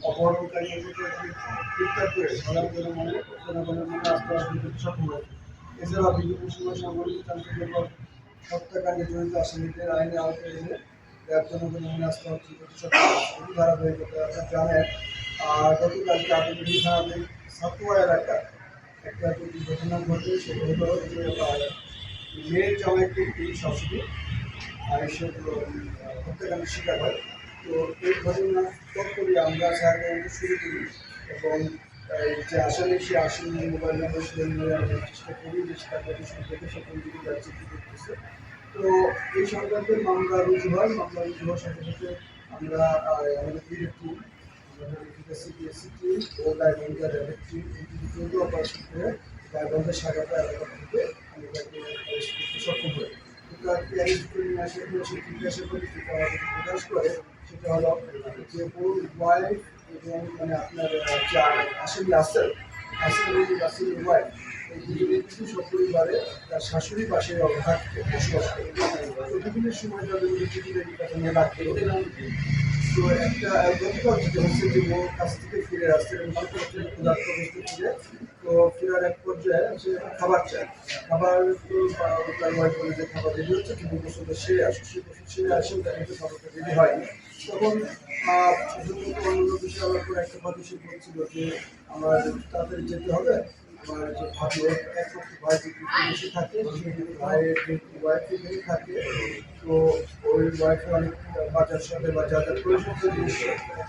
অপহরণকারী গ্রেপ্তার করে সাধারণ জনগণের জনগণের মনে আস্থা অর্জন সক্ষম হয়েছে এছাড়াও বিভিন্ন সময় তান্ত্রিক হত্যাকাণ্ডে জড়িত আসামিদের আইনে আওতায় এনে র্যাব জনগণের মনে আস্থা অর্জন করতে সক্ষম হয়েছে ধারাবাহিকতা জানেন আর গতকালকে আটটি থানাতে সাতুয়া এলাকায় একটা দুর্ঘটনা ঘটে সেটা মেয়ের জামাইকে এই শাশুড়ি আর হত্যাকাণ্ডের শিকার হয়। তো এই ঘটনা তৎপরই আমরা সাহায্য শুরু করি এবং যে আসামি সে আসামি মোবাইল নাম্বার নিয়ে আমরা চেষ্টা করি যে সেটা কত সম্পর্কে সকল দিকে যাচ্ছে, কী করতেছে। তো এই সংক্রান্ত মামলা রুজু হয়। মামলা রুজু হওয়ার সাথে সাথে আমরা আমাদের বিরের টিম সিপিএসসি টিম ও গাইবান্ধা র্যাবের টিম এই দুটি অপারেশন করে গাইবান্ধা শাখাটা এলাকা থেকে হই কিন্তু করে জিজ্ঞাসা করে সেটা হলো যে ওর ওয়াইফ এবং মানে আপনার যে আসামি আসেন আসামি আসেন ওয়াইফ এই দুজনে কিন্তু সপরিবারে তার শাশুড়ি পাশে থাকতে বসবাস করে বিভিন্ন সময় তাদের জীবিকা নিয়ে রাখতে তো একটা গতকাল যেটা হচ্ছে যে ওর কাছ থেকে ফিরে আসছে ক্ষুধার্ত অবস্থা ফিরে, তো ফেরার এক পর্যায়ে সে খাবার চায়। খাবার তো তার ওয়াইফ বলে যে খাবার রেডি হচ্ছে, কিন্তু বছরটা সে আসে, সে বছর সে আসে তার কিন্তু খাবারটা রেডি হয়নি তখন অন্যান্য বিষয় আবার করে একটা কথা সে বলছিল যে, আমার তাড়াতাড়ি যেতে হবে। আমার যে ভাবি একমাত্র ভাই বেশি থাকে ভাইয়ের যে ওয়াইফ থাকে, তো ওই ওয়াইফ অনেক বাজার সাথে বা যা যা প্রয়োজনীয় জিনিস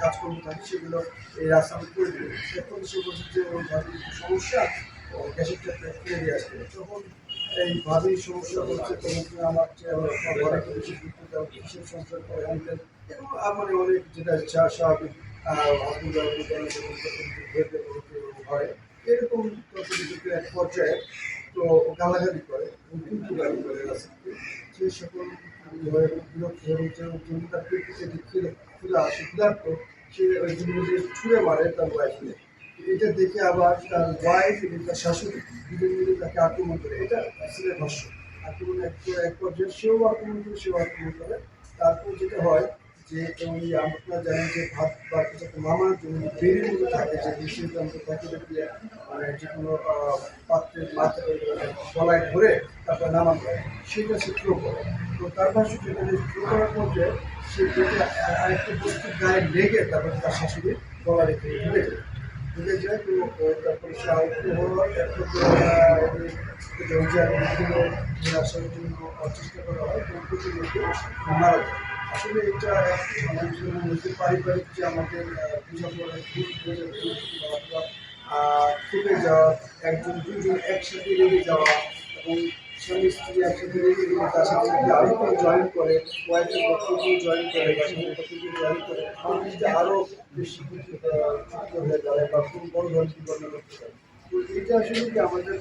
কাজকর্ম থাকে, সেগুলো এই রাস্তাতে করে দেবে তখন সে বলছে যে ওই ভাবির সমস্যা, ও গ্যাসের ট্যাপটা কিনে দিয়ে আসবে। তখন এই ভাবির সমস্যা হচ্ছে তখন আমার আমার আমার ঘরে গুরুত্ব দাও সংসার করে হ্যান্ডেল এবং মানে অনেক যেটা যা স্বাভাবিক হয় এরকম এক পর্যায়ে তো গালাগালি করে কিন্তু যে সকল হয়ে বিরক্ত হয়ে যে জমি তার পেটে আসে ক্ষুধার্ত সে ওই জমিতে মারে তার ওয়াইফকে এটা দেখে আবার তার ওয়াইফ এবং শাশুড়ি তাকে আক্রমণ করে। এটা আসলে ভাষ্য। আক্রমণ এক এক পর্যায়ে সেও আক্রমণ করে। তারপর যেটা হয় যে ওই আপনারা যে ভাত বা কিছু মধ্যে থাকে, যে মানে পাত্রের মাথায় গলায় ধরে তারপর নামান করে সেটা সে থ্রো তো তার ভাষ্য যেটা যে থ্রো পর্যায়ে সে যেটা আরেকটা গায়ে লেগে তারপর তার শাশুড়ি গলা রেখে ঢুকে যায়। ঢুকে যায়, তো তারপরে সে হওয়ার তারপর জন্য চেষ্টা করা হয় কিন্তু মারা যায়। আসলে এটা পারিবারিক যে আমাদের থেকে যাওয়া, একজন, দুজন একসাথে লেগে যাওয়া এবং স্বামী, স্ত্রী একসাথে লেগে গেলে তার সাথে যদি আরও কেউ জয়েন করে ওয়াইফের পক্ষে জয়েন করে, বা স্বামীর পক্ষে জয়েন করে তাহলে কিন্তু আরও বেশি হয়ে যাবে বা খুব বড় ধরনের দুর্ঘটনা ঘটতে পারে। তো এটা আসলে কি আমাদের